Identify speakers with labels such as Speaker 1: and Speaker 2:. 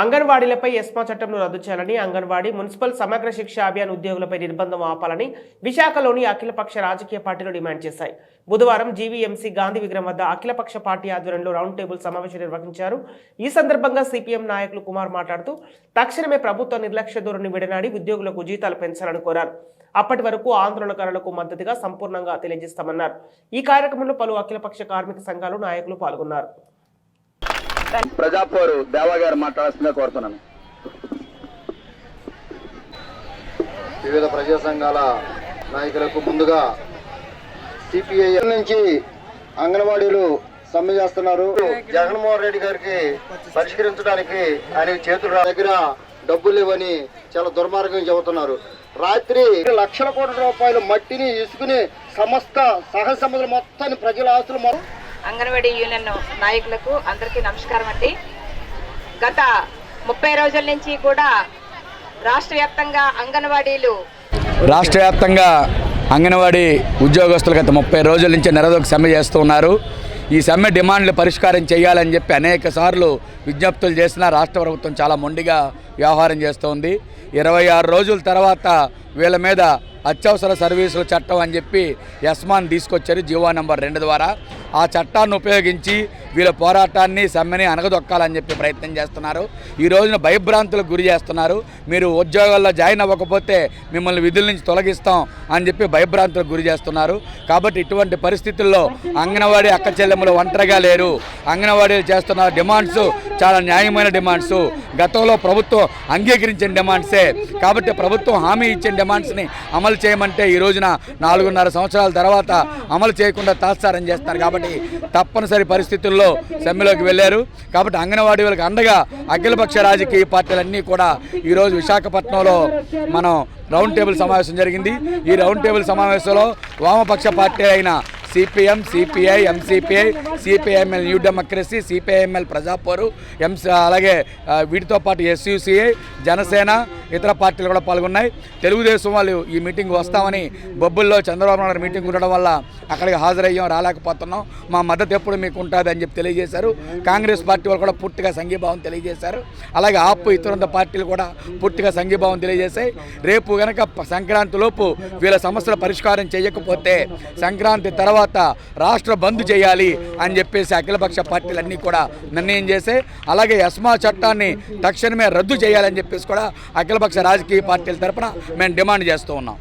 Speaker 1: అంగన్వాడీలపై ESMA చట్టంను రద్దు చేయాలని anganwadi municipal సమగ్ర శిక్ష అభియాన్ ఉద్యోగులపై నిర్బంధం ఆపాలని విశాఖలోని అఖిలపక్ష రాజకీయ పార్టీలు డిమాండ్ చేశాయి. బుధవారం జీవీఎంసీ గాంధీ విగ్రహం వద్ద అఖిలపక్ష పార్టీ ఆధ్వర్యంలో రౌండ్ టేబుల్ సమావేశం నిర్వహించారు. ఈ సందర్భంగా సిపిఎం నాయకులు కుమార్ మాట్లాడుతూ తక్షణమే ప్రభుత్వ నిర్లక్ష్య ధోరణి విడనాడి ఉద్యోగులకు జీతాలు పెంచాలని కోరారు. అప్పటి వరకు ఆందోళనకారులకు మద్దతుగా సంపూర్ణంగా తెలియజేస్తామన్నారు. ఈ కార్యక్రమంలో పలు అఖిలపక్ష కార్మిక సంఘాలు నాయకులు పాల్గొన్నారు.
Speaker 2: ప్రజాపోరు దేవా గారు మాట్లాడాల్సిందిగా కోరుతున్నాను.
Speaker 3: వివిధ ప్రజా సంఘాల నాయకులకు ముందుగా సిపిఐ నుంచి అంగన్వాడీలు సమ్మె చేస్తున్నారు. జగన్మోహన్ రెడ్డి గారికి పరిష్కరించడానికి ఆయన చేతుల దగ్గర డబ్బులు ఇవ్వని చాలా దుర్మార్గం చెబుతున్నారు. రాత్రి లక్షల కోట్ల రూపాయలు మట్టిని ఇసుకుని సమస్త సహజ సంపదలు మొత్తాన్ని ప్రజల ఆస్తులు మొత్తం
Speaker 4: అంగన్వాడీ యూనియన్ నాయకులకు అందరికీ నమస్కారం అండి. గత ముప్పై రోజుల నుంచి కూడా రాష్ట్ర వ్యాప్తంగా అంగన్వాడీలు
Speaker 5: రాష్ట్ర వ్యాప్తంగా అంగన్వాడీ ఉద్యోగస్తులు గత ముప్పై రోజుల నుంచి నిరదొక సమ్మె చేస్తూ ఉన్నారు. ఈ సమ్మె డిమాండ్లు పరిష్కారం చేయాలని చెప్పి అనేక సార్లు విజ్ఞప్తులు చేసినా రాష్ట్ర ప్రభుత్వం చాలా మొండిగా వ్యవహారం చేస్తోంది. ఇరవై ఆరు రోజుల తర్వాత వీళ్ళ మీద అత్యవసర సర్వీసుల చట్టం అని చెప్పి యస్మాన్ తీసుకొచ్చారు జీవో నెంబర్ రెండు ద్వారా. ఆ చట్టాన్ని ఉపయోగించి వీళ్ళ పోరాటాన్ని సమ్మెని అనగదొక్కాలని చెప్పి ప్రయత్నం చేస్తున్నారు. ఈ రోజున భయభ్రాంతులకు గురి చేస్తున్నారు. మీరు ఉద్యోగాల్లో జాయిన్ అవ్వకపోతే మిమ్మల్ని విధుల నుంచి తొలగిస్తాం అని చెప్పి భయభ్రాంతులకు గురి చేస్తున్నారు. కాబట్టి ఇటువంటి పరిస్థితుల్లో అంగన్వాడీ అక్క చెల్లెములు ఒంటరిగా లేరు. అంగన్వాడీలు చేస్తున్న డిమాండ్స్ చాలా న్యాయమైన డిమాండ్స్. గతంలో ప్రభుత్వం అంగీకరించిన డిమాండ్సే. కాబట్టి ప్రభుత్వం హామీ ఇచ్చిన డిమాండ్స్ని అమలు చేయమంటే ఈ రోజున నాలుగున్నర సంవత్సరాల తర్వాత అమలు చేయకుండా తాత్సారం చేస్తున్నారు. కాబట్టి తప్పనిసరి పరిస్థితుల్లో సమ్మెలోకి వెళ్ళారు. కాబట్టి అంగన్వాడీ వాళ్ళకి అండగా అఖిలపక్ష రాజకీయ పార్టీలన్నీ కూడా ఈరోజు విశాఖపట్నంలో మనం రౌండ్ టేబుల్ సమావేశం జరిగింది. ఈ రౌండ్ టేబుల్ సమావేశంలో వామపక్ష పార్టీ అయిన CPM CPI MCPI CPIML new democracy CPIML ప్రజాపోరు MC అలాగే వీటితో పాటు ఎస్యూసిఐ జనసేన ఇతర పార్టీలు కూడా పాల్గొన్నాయి. తెలుగుదేశం వాళ్ళు ఈ మీటింగ్ వస్తామని బొబ్బుల్లో చంద్రబాబు నాయుడు మీటింగ్ ఉండడం వల్ల అక్కడికి హాజరయ్యాం రాలేకపోతున్నాం. మా మద్దతు ఎప్పుడు మీకు ఉంటుంది అని చెప్పి తెలియజేశారు. కాంగ్రెస్ పార్టీ వాళ్ళు కూడా పూర్తిగా సంఘీభావం తెలియజేశారు. అలాగే ఆపు ఇతర పార్టీలు కూడా పూర్తిగా సంఘీభావం తెలియజేశాయి. రేపు కనుక సంక్రాంతి లోపు వీళ్ళ సమస్యల పరిష్కారం చేయకపోతే సంక్రాంతి తర్వాత తర్వాత రాష్ట్ర బంద్ చేయాలి అని చెప్పేసి అఖిలపక్ష పార్టీలన్నీ కూడా నిర్ణయం చేసే అలాగే ఎస్మా చట్టాన్ని తక్షణమే రద్దు చేయాలని చెప్పేసి కూడా అఖిలపక్ష రాజకీయ పార్టీల తరపున మేము డిమాండ్ చేస్తూ ఉన్నాం.